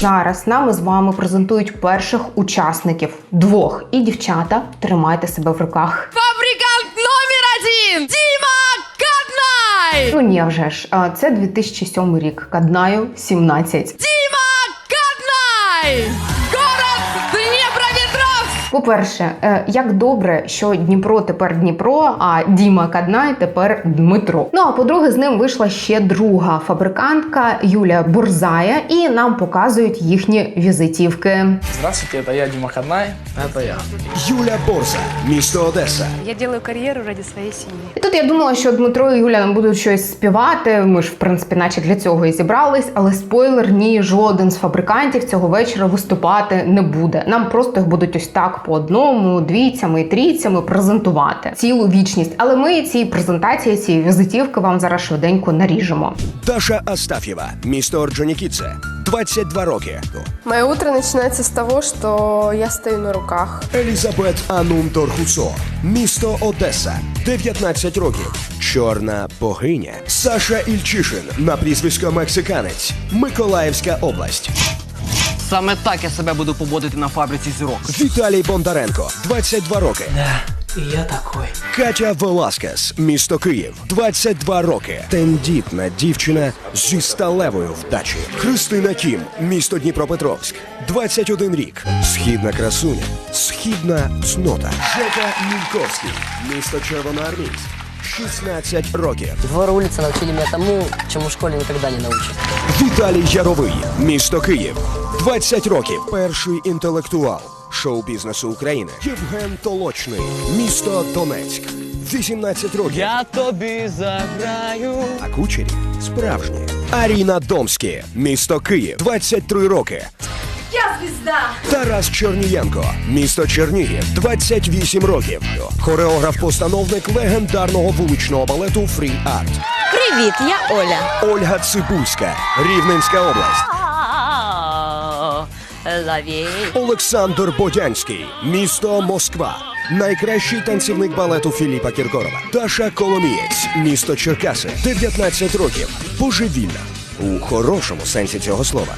Зараз нами з вами презентують перших учасників двох. І дівчата, тримайте себе в руках. Фабрикант номер один! Діма Каднай! Ну ні, вже ж. Це 2007 рік. Каднаю 17. Діма Каднай! По-перше, е, як добре, що Дніпро тепер Дніпро, а Діма Каднай тепер Дмитро. Ну а по-друге, з ним вийшла ще друга фабрикантка Юлія Бурзая, і нам показують їхні візитівки. Здравствуйте, это я Дима Ходнай. Это я. Юля Борза, місто Одеса. Я делаю карьеру ради своей семьи. І тут я думала, що Дмитро і Юля нам будуть щось співати. Ми ж, в принципі, наче для цього і зібрались. Але спойлер, ні, жоден з фабрикантів цього вечора виступати не буде. Нам просто їх будуть ось так по одному, двійцями трійцями презентувати цілу вічність. Але ми ці презентації, ці візитівки вам зараз швиденько наріжемо. Даша Астаф'єва, місто Орджонікідзе, 22 роки. Мое утро начинается с того, что я стою на руках. Елізабет Анум Торхусо, місто Одеса, 19 років. Чорна богиня. Саша Ільчишин на прізвисько Мексиканець, Миколаївська область. Саме так я себе буду поводити на фабриці зірок. Віталій Бондаренко, 22 роки. И я такой. Катя Веласкес, місто Київ, 22 роки. Тендітна дівчина зі сталевою вдачі. Христина Кім, місто Дніпропетровськ, 21 рік. Східна красуня, східна цнота. Жека Мільковський, місто Червоноармійськ, 16 років. Двор улицы научили меня тому, чему в школе никогда не научат. Віталій Яровий, місто Київ, 20 років. Перший інтелектуал шоу-бізнесу України. Євген Толочний, місто Донецьк, 18 років. Я тобі заграю. А кучері справжні. Аріна Домські, місто Київ, 23 роки. Я звезда! Тарас Чернієнко, місто Чернігів, 28 років. Хореограф-постановник легендарного вуличного балету Фрі Арт. Привет, я Оля. Ольга Цибульська, Рівненська область. Ловей. Олександр Бодянський, місто Москва. Найкращий танцівник балету Філіпа Кіркорова. Даша Коломієць, місто Черкаси, 19 років. Божевільна. У хорошому сенсі цього слова.